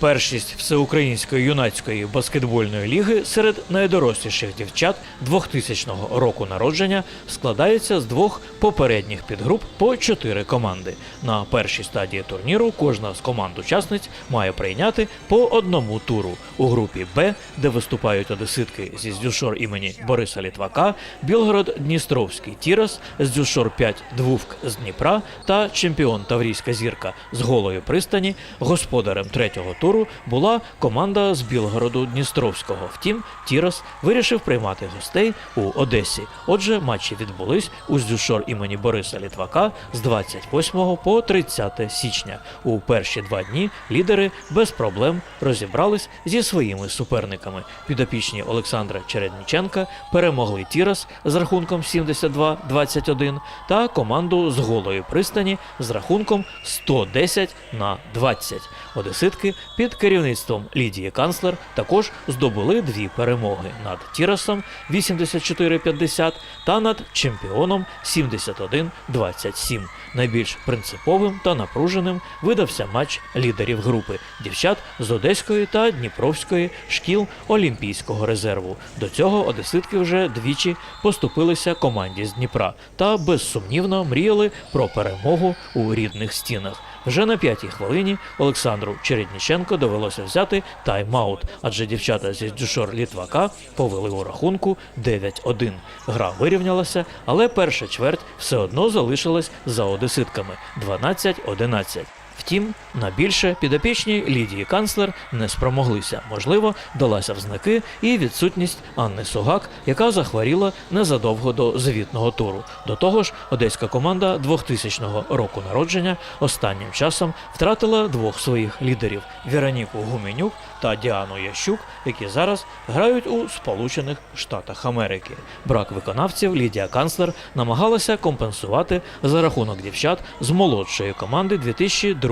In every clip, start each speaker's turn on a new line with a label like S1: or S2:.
S1: Першість всеукраїнської юнацької баскетбольної ліги серед найдоросліших дівчат 2000 року народження складається з двох попередніх підгруп по чотири команди. На першій стадії турніру кожна з команд-учасниць має прийняти по одному туру. У групі Б, де виступають одеситки зі Здюшор імені Бориса Літвака, Білгород Дністровський Тірас, Здюшор 5 Двувк з Дніпра та чемпіон Таврійська зірка з голої пристані. Господарем третього туру була команда з Білгороду Дністровського. Втім, Тірас вирішив приймати гостей у Одесі. Отже, матчі відбулись у Здюшор імені Бориса Літвака з 28 по 30 січня. У перші два дні лідери без проблем розібрались зі своїми суперниками. Підопічні Олександра Чередніченка перемогли Тірас з рахунком 72-21 та команду з голої пристані з рахунком 110 на 20. Одеситки під керівництвом Лідії Канцлер також здобули дві перемоги над Тірасом 84-50 та над чемпіоном 71-27. Найбільш принциповим та напруженим видався матч лідерів групи дівчат з Одеської та Дніпровської шкіл Олімпійського резерву. До цього одеситки вже двічі поступилися команді з Дніпра та безсумнівно мріяли про перемогу у рідних стінах. Вже на п'ятій хвилині Олександру Чередніченко довелося взяти тайм-аут, адже дівчата зі Дюшор Літвака повели у рахунку 9-1. Гра вирівнялася, але перша чверть все одно залишилась за одеситками 12-11. Втім, на більше підопічні Лідії Канцлер не спромоглися. Можливо, далася в знаки і відсутність Анни Сугак, яка захворіла незадовго до звітного туру. До того ж, одеська команда 2000 року народження останнім часом втратила двох своїх лідерів Вероніку Гуменюк та Діану Ящук, які зараз грають у Сполучених Штатах Америки. Брак виконавців Лідія Канцлер намагалася компенсувати за рахунок дівчат з молодшої команди 2002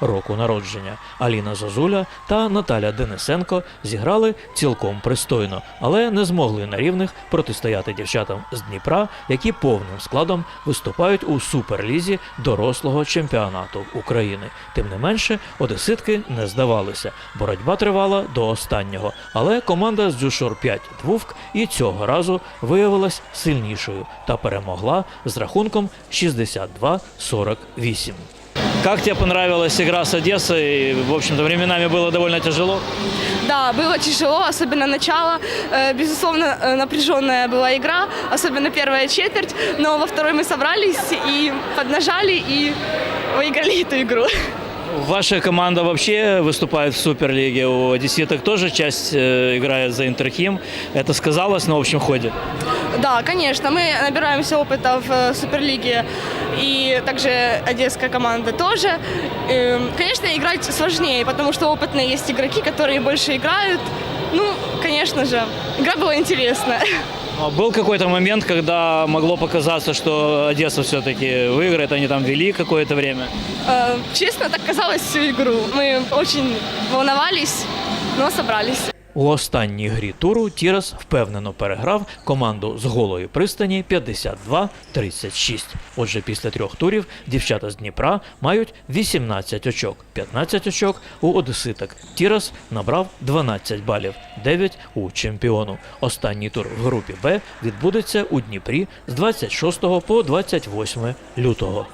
S1: року народження. Аліна Зозуля та Наталя Денисенко зіграли цілком пристойно, але не змогли на рівних протистояти дівчатам з Дніпра, які повним складом виступають у суперлізі дорослого чемпіонату України. Tим не менше, одеситки не здавалися. Боротьба тривала до останнього, але команда з Дзюшор 5 Двувк і цього разу виявилась сильнішою та перемогла з рахунком 62-48. Как тебе понравилась игра с Одессой? В общем-то, временами было довольно тяжело.
S2: Да, было тяжело, особенно начало. Э, Безусловно, э, напряженная была игра, особенно первая четверть. Но во второй мы собрались и поднажали и выиграли эту игру.
S1: Ваша команда вообще выступает в Суперлиге. У одесситок тоже часть э, играет за Интерхим. Это сказалось на общем ходе?
S2: Да, конечно, мы набираемся опыта в Суперлиге, и также одесская команда тоже. Эм, Конечно, играть сложнее, потому что опытные есть игроки, которые больше играют. Ну, конечно же, игра была интересная.
S1: А Был какой-то момент, когда могло показаться, что Одесса все-таки выиграет, они там вели какое-то время.
S2: Э, Честно, так казалось всю игру. Мы очень волновались, но собрались.
S1: У останній грі туру Тірас впевнено переграв команду з голої пристані 52-36. Отже, після трьох турів дівчата з Дніпра мають 18 очок, 15 очок у одеситок. Тірас набрав 12 балів, 9 у чемпіону. Останній тур в групі Б відбудеться у Дніпрі з 26 по 28 лютого.